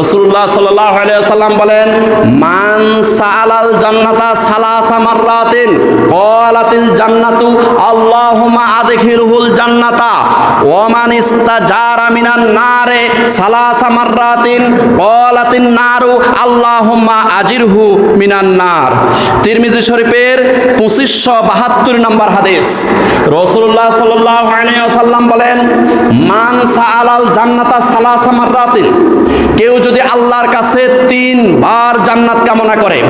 রসুল্লাহ সাল্লাম বলেন, মান সালাল জান্নাতা সালাসা মাররাতিন, ক্বালাতিল জান্নাতু, আল্লাহুম্মা আদখিলহুল জান্নাতা, ওয়া মান ইস্তাজারা মিনান নারে সালাসা মাররাতিন, ক্বালাতিন নারু, আল্লাহুম্মা আজিরহু মিনান নার। তিরমিজি শরীফের 2572 নম্বর হাদিস। আলাইহি ওয়াসাল্লাম বলেন, মান সালাল জান্নাতা সালাসা মাররাতিন, কেউ যদি আল্লাহর কাছে তিনবার জান্নাত কামনা করে,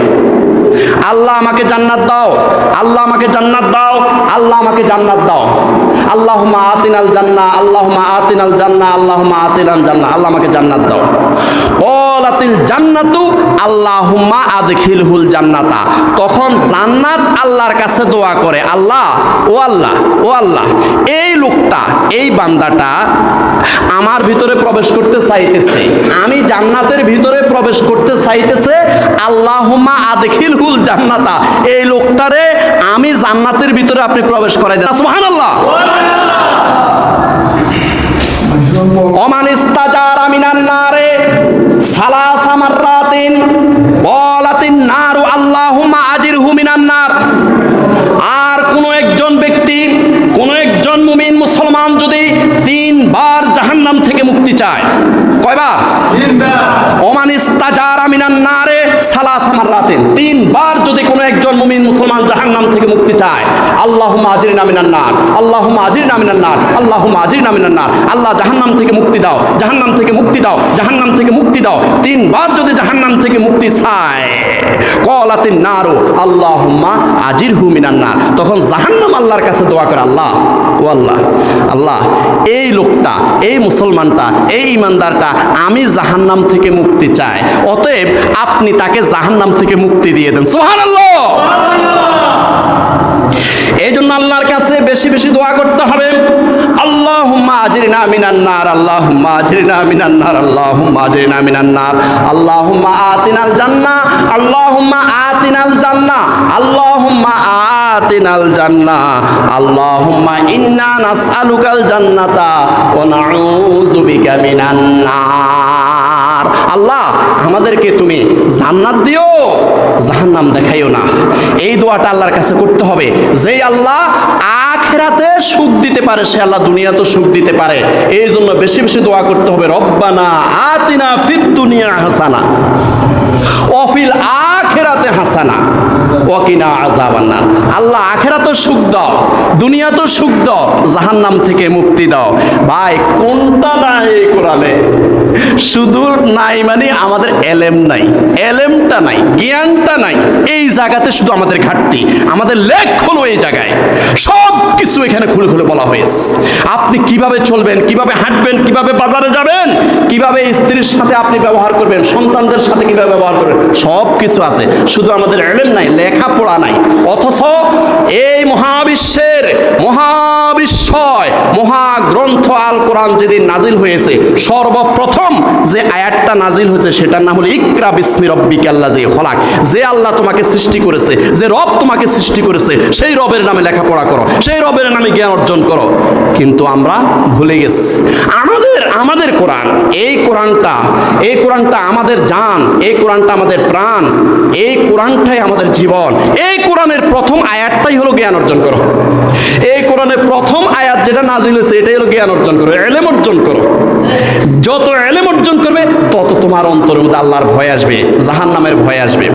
আল্লাহ আমাকে জান্নাত দাও, আল্লাহ আমাকে জান্নাত দাও, আল্লাহ আমাকে জান্নাত দাও। আল্লাহ আতিনাল জান্না আল্লাহ আতিনাল জান্না আল্লাহ আতিনাল জান্না, আল্লাহ আমাকে জান্নাত দাও। কলাতিল জান্নাতু আল্লাহুম্মা আদখিলহুল জান্নাতা। তখন জান্নাত আল্লাহর কাছে দোয়া করে, আল্লাহ, ও আল্লাহ ও আল্লাহ, এই লোকটা, এই বান্দাটা আমার ভিতরে প্রবেশ করতে চাইতেছে। আমি জান্নাতের ভিতরে প্রবেশ করতে চাইতেছে, আল্লাহুম্মা আদখিলহুল জান্নাতা। এই লোকটারে আমি জান্নাতের ভিতরে আপনি প্রবেশ করাই দেন। সুবহানাল্লাহ। ওমান ইস্তাজার আমিনান নারে সালাসা মাররাতিন বলাতিন নারু আল্লাহুম্মা আজিরহু মিনান নার আর কোন একজন ব্যক্তি কোন একজন মুমিন মুসলমান যদি তিনবার জাহান্নাম থেকে মুক্তি চায় কয়বার ইস্তাজার আমিনান নারে আমার মাররাতিন, তিনবার যদি কোনো একজন মুমিন মুসলমান জাহান্নাম থেকে মুক্তি চায় আল্লাহ মাজির নামিনার নার আল্লাহ মাজির নামিনার নার আল্লাহ মাজির নামিনার নার, আল্লাহ জাহান্নাম থেকে মুক্তি দাও, জাহান্নাম থেকে মুক্তি দাও, জাহান্নাম থেকে মুক্তি দাও, তিনবার যদি জাহান্নাম থেকে মুক্তি চায় কলাতিন নারু আল্লাহুম্মা আজিরহু মিনান নার। তখন জাহান্নাম আল্লাহর কাছে দোয়া করে আল্লাহ ও আল্লাহ আল্লাহ এই লোকটা এই মুসলমানটা এই ইমানদারটা আমি জাহান্নাম থেকে মুক্তি চাই। অতএব আপনি তাকে জাহান্নাম থেকে মুক্তি দিয়ে দেন। সুবহানাল্লাহ! এই জন্য আল্লাহর কাছে বেশি বেশি দোয়া করতে হবে। আল্লাহ, আমাদেরকে তুমি জান্নাত দিও, জাহান্নাম দেখাইও না। এই দোয়াটা আল্লাহর কাছে করতে হবে। যেই আল্লাহ আখেরাতে সুখ দিতে পারে, সে আল্লাহ দুনিয়াতে সুখ দিতে পারে। এই জন্য বেশি বেশি দোয়া করতে হবে, রব্বানা আতিনা ফিদ দুনিয়া হাসানা, অফিল আখেরাতে হাসানা, ওয়াকিনা আযাবান্নার। আল্লাহ আখেরাতে সুখ দাও, দুনিয়াতে সুখ দাও, জাহান্নাম থেকে মুক্তি দাও। ভাই, কোনটা নাই কোরআনে? শুধু নাই মানে আমাদের এলেম নাই, এলেমটা নাই, জ্ঞানটা নাই। জায়গাতে শুধু আমাদের ঘাটতি, আমাদের লেখ হলো এই জায়গায়। সব কিছু এখানে খুলে খুলে বলা হয়েছে। আপনি কীভাবে চলবেন, কীভাবে হাঁটবেন, কীভাবে বাজারে যাবেন, কীভাবে স্ত্রীর সাথে আপনি ব্যবহার করবেন, সন্তানদের সাথে কীভাবে ব্যবহার করবেন সব কিছু আছে। শুধু আমাদের এলেম নাই, লেখাপড়া নাই। অথচ এই মহাবিশ্বের মহাবিশ্বয়, মহাগ্রন্থ আল কোরআন যেদিন নাজিল হয়েছে, সর্বপ্রথম যে আয়াতটা নাজিল হয়েছে, সেটার নাম হলো, ইকরা বিসমি রব্বিকাল্লা যে হলাক যে আল্লাহ তোমাকে সৃষ্টি করেছে, যে রব তোমাকে সৃষ্টি করেছে, সেই রবের নামে লেখাপড়া করো, সেই রবের নামে জ্ঞান অর্জন করো। কিন্তু আমরা ভুলে গেছি। আমাদের আমাদের কোরআন, এই কোরআনটা এই কোরআনটা আমাদের জান, এই কোরআনটা আমাদের প্রাণ, এই কোরআনটাই আমাদের জীবন। এই কোরআনের প্রথম আয়াতটাই হলো জ্ঞান অর্জন করো। এই কোরআনের প্রথম আয়াত যেটা নাজিল হয়েছে, এটাই হলো জ্ঞান অর্জন করো, এলেম অর্জন করো। যত এলেম অর্জন করবে, তত তোমার অন্তরের মধ্যে আল্লাহর ভয় আসবে জাহান নামের ভয় আসবে।